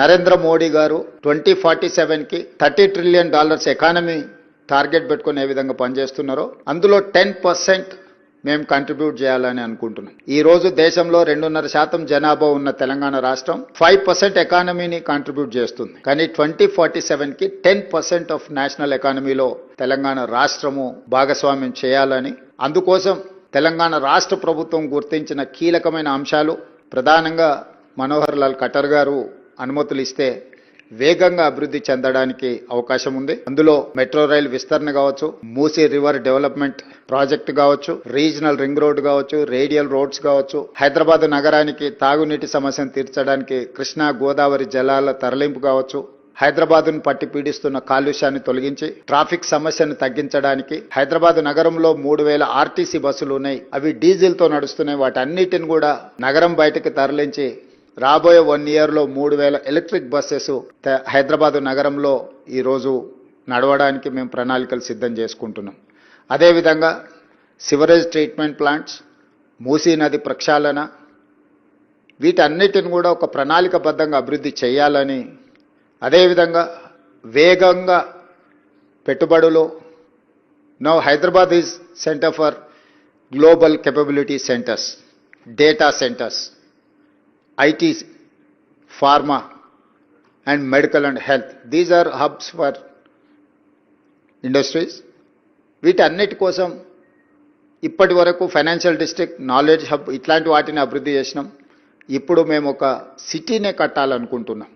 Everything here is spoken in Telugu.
నరేంద్ర మోడీ గారు ట్వంటీ ఫార్టీ సెవెన్కి thirty trillion dollars economy target పెట్టుకుని ఏ విధంగా పనిచేస్తున్నారో అందులో టెన్ పర్సెంట్ మేము కంట్రిబ్యూట్ చేయాలని అనుకుంటున్నాం. ఈ రోజు దేశంలో రెండున్నర శాతం జనాభా ఉన్న తెలంగాణ రాష్ట్రం ఫైవ్ పర్సెంట్ ఎకానమీని కాంట్రిబ్యూట్ చేస్తుంది. కానీ ట్వంటీ ఫార్టీ సెవెన్కి టెన్ పర్సెంట్ ఆఫ్ నేషనల్ ఎకానమీలో తెలంగాణ రాష్ట్రము భాగస్వామ్యం చేయాలని అందుకోసం తెలంగాణ రాష్ట్ర ప్రభుత్వం గుర్తించిన కీలకమైన అంశాలు ప్రధానంగా మనోహర్ లాల్ ఖట్టర్ గారు అనుమతులు ఇస్తే వేగంగా అభివృద్ధి చెందడానికి అవకాశం ఉంది. అందులో మెట్రో రైల్ విస్తరణ కావచ్చు మూసీ రివర్ డెవలప్మెంట్ ప్రాజెక్ట్ కావచ్చు రీజనల్ రింగ్ రోడ్ కావచ్చు రేడియల్ రోడ్స్ కావచ్చు హైదరాబాద్ నగరానికి తాగునీటి సమస్యను తీర్చడానికి కృష్ణా గోదావరి జలాల తరలింపు కావచ్చు హైదరాబాద్ను పట్టి పీడిస్తున్న కాలుష్యాన్ని తొలగించి ట్రాఫిక్ సమస్యను తగ్గించడానికి హైదరాబాద్ నగరంలో మూడు వేల ఆర్టీసీ బస్సులు ఉన్నాయి. అవి డీజిల్తో నడుస్తున్నాయి. వాటన్నిటిని కూడా నగరం బయటకు తరలించి రాబోయే వన్ ఇయర్లో మూడు వేల ఎలక్ట్రిక్ బస్సెస్ హైదరాబాదు నగరంలో ఈరోజు నడవడానికి మేము ప్రణాళికలు సిద్ధం చేసుకుంటున్నాం. అదేవిధంగా సివరేజ్ ట్రీట్మెంట్ ప్లాంట్స్ మూసీ నది ప్రక్షాళన వీటన్నిటిని కూడా ఒక ప్రణాళికబద్ధంగా అభివృద్ధి చేయాలని అదేవిధంగా వేగంగా పెట్టుబడులు no Hyderabad is centre for global capability centres data centres ITs pharma and medical and health. These are hubs for industries వీటన్నిటి కోసం ఇప్పటి వరకు ఫైనాన్షియల్ డిస్ట్రిక్ట్ నాలెడ్జ్ హబ్ ఇట్లాంటి వాటిని అభివృద్ధి చేసినాం. ఇప్పుడు మేము ఒక సిటీనే కట్టాలనుకుంటున్నాం.